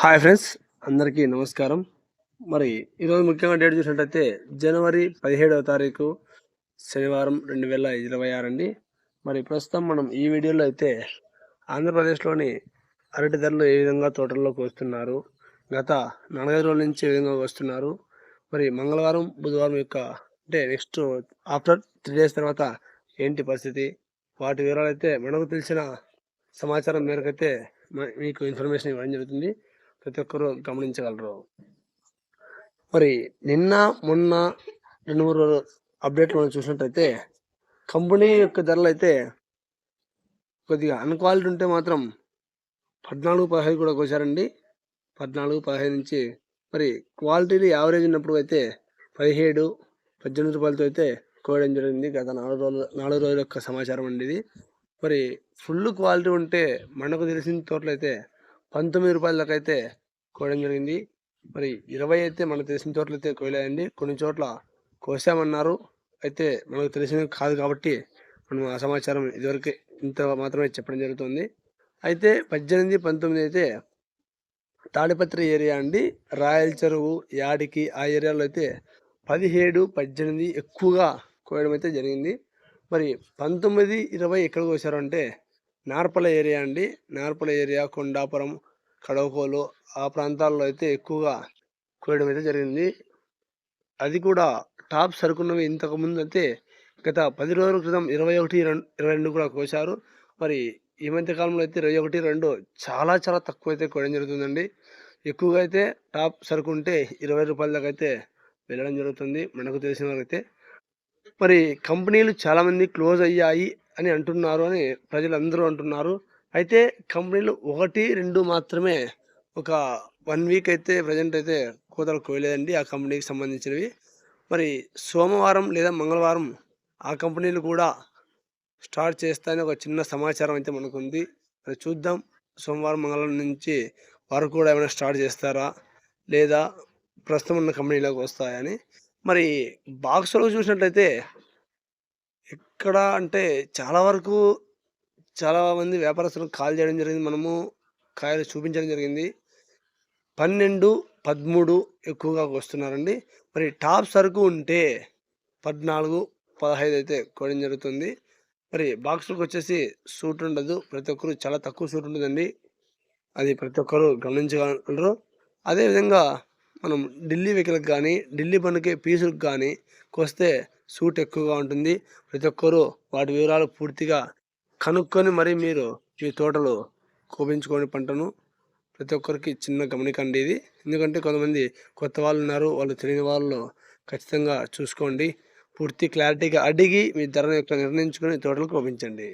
Hi friends అందరికీ నమస్కారం. మరి ఈరోజు ముఖ్యంగా డేట్ చూసినట్టయితే జనవరి పదిహేడవ తారీఖు శనివారం రెండు వేల ఇరవై ఆరు అండి. మరి ప్రస్తుతం మనం ఈ వీడియోలో అయితే ఆంధ్రప్రదేశ్లోని అరటి ధరలు ఏ విధంగా తోటల్లోకి వస్తున్నారు గత నలభై రోజుల నుంచి ఏ విధంగా వస్తున్నారు మరి మంగళవారం బుధవారం యొక్క అంటే నెక్స్ట్ ఆఫ్టర్ త్రీ డేస్ తర్వాత ఏంటి పరిస్థితి వాటి వివరాలు అయితే మనకు తెలిసిన సమాచారం మేరకు అయితే మీకు ఇన్ఫర్మేషన్ ఇవ్వడం జరుగుతుంది. ప్రతి ఒక్కరూ గమనించగలరు. మరి నిన్న మొన్న రెండు మూడు రోజులు అప్డేట్లు మనం చూసినట్టయితే కంపెనీ యొక్క ధరలు అయితే కొద్దిగా అన్క్వాలిటీ ఉంటే మాత్రం పద్నాలుగు పదహైదు కూడా కోసారండి. పద్నాలుగు పదహైదు నుంచి మరి క్వాలిటీలు యావరేజ్ ఉన్నప్పుడు అయితే పదిహేడు పద్దెనిమిది రూపాయలతో అయితే కోయడం జరిగింది. గత నాలుగు రోజులు నాలుగు రోజుల యొక్క సమాచారం అండి ఇది. మరి ఫుల్ క్వాలిటీ ఉంటే మనకు తెలిసిన తోటలు అయితే పంతొమ్మిది రూపాయలకైతే అయితే కోయడం జరిగింది. మరి ఇరవై అయితే మనకు తెలిసిన చోట్ల అయితే కోయలేదండి. కొన్ని చోట్ల కోసామన్నారు. అయితే మనకు తెలిసినవి కాదు కాబట్టి మనం ఆ సమాచారం ఇదివరకు ఇంత మాత్రమే చెప్పడం జరుగుతుంది. అయితే పద్దెనిమిది పంతొమ్మిది అయితే తాడిపత్రి ఏరియా అండి. రాయల చెరువు యాడికి ఆ ఏరియాలో అయితే పదిహేడు పద్దెనిమిది ఎక్కువగా కోయడం అయితే జరిగింది. మరి పంతొమ్మిది ఇరవై ఎక్కడ వచ్చారు అంటే నార్పల ఏరియా అండి. నార్పల ఏరియా కొండాపురం కడవకోలు ఆ ప్రాంతాల్లో అయితే ఎక్కువగా కోయడం అయితే జరిగింది. అది కూడా టాప్ సరుకున్నవి ఇంతకు ముందు అయితే గత పది రోజుల క్రితం ఇరవై ఒకటి రెండు ఇరవై రెండు కూడా కోసారు మరి ఈ మధ్య కాలంలో అయితే ఇరవై ఒకటి రెండు చాలా చాలా తక్కువ అయితే కోయడం జరుగుతుందండి. ఎక్కువగా అయితే టాప్ సరుకు ఉంటే ఇరవై రూపాయల దాకా అయితే వెళ్ళడం జరుగుతుంది. మనకు తెలిసిన వారైతే మరి కంపెనీలు చాలామంది క్లోజ్ అయ్యాయి అని అంటున్నారు అని ప్రజలందరూ అంటున్నారు. అయితే కంపెనీలు ఒకటి రెండు మాత్రమే ఒక వన్ వీక్ అయితే ప్రజెంట్ అయితే కోతలు కోయలేదండి ఆ కంపెనీకి సంబంధించినవి. మరి సోమవారం లేదా మంగళవారం ఆ కంపెనీలు కూడా స్టార్ట్ చేస్తాయని ఒక చిన్న సమాచారం అయితే మనకుంది. మరి చూద్దాం సోమవారం మంగళవారం నుంచి వారు కూడా ఏమైనా స్టార్ట్ చేస్తారా? లేదా ప్రస్తుతం ఉన్న కంపెనీలోకి వస్తాయని మరి బాక్స్లో చూసినట్లయితే ఎక్కడ అంటే చాలా వరకు చాలా మంది వ్యాపారస్తులకు కాల్ చేయడం జరిగింది. మనము కాయలు చూపించడం జరిగింది. పన్నెండు పదమూడు ఎక్కువగా వస్తున్నారండి. మరి టాప్ సరుకు ఉంటే పద్నాలుగు పదహైదు అయితే కోయడం జరుగుతుంది. మరి బాక్సులకు వచ్చేసి సూట్ ఉండదు. ప్రతి ఒక్కరు చాలా తక్కువ సూట్ ఉంటుందండి. అది ప్రతి ఒక్కరు గమనించగలరు. అదేవిధంగా మనం ఢిల్లీ వెహికల్కి కానీ ఢిల్లీ బండికి పీసులకు కానీ కొస్తే సూట్ ఎక్కువగా ఉంటుంది. ప్రతి ఒక్కరూ వాటి వివరాలు పూర్తిగా కనుక్కొని మరి మీరు ఈ తోటలో కోపించుకొని పంటను ప్రతి ఒక్కరికి చిన్న గమనికండి ఇది. ఎందుకంటే కొంతమంది కొత్త వాళ్ళు ఉన్నారు వాళ్ళు తెలియని వాళ్ళు ఖచ్చితంగా చూసుకోండి. పూర్తి క్లారిటీగా అడిగి మీ ధరను యొక్క నిర్ణయించుకొని తోటలు కోపించండి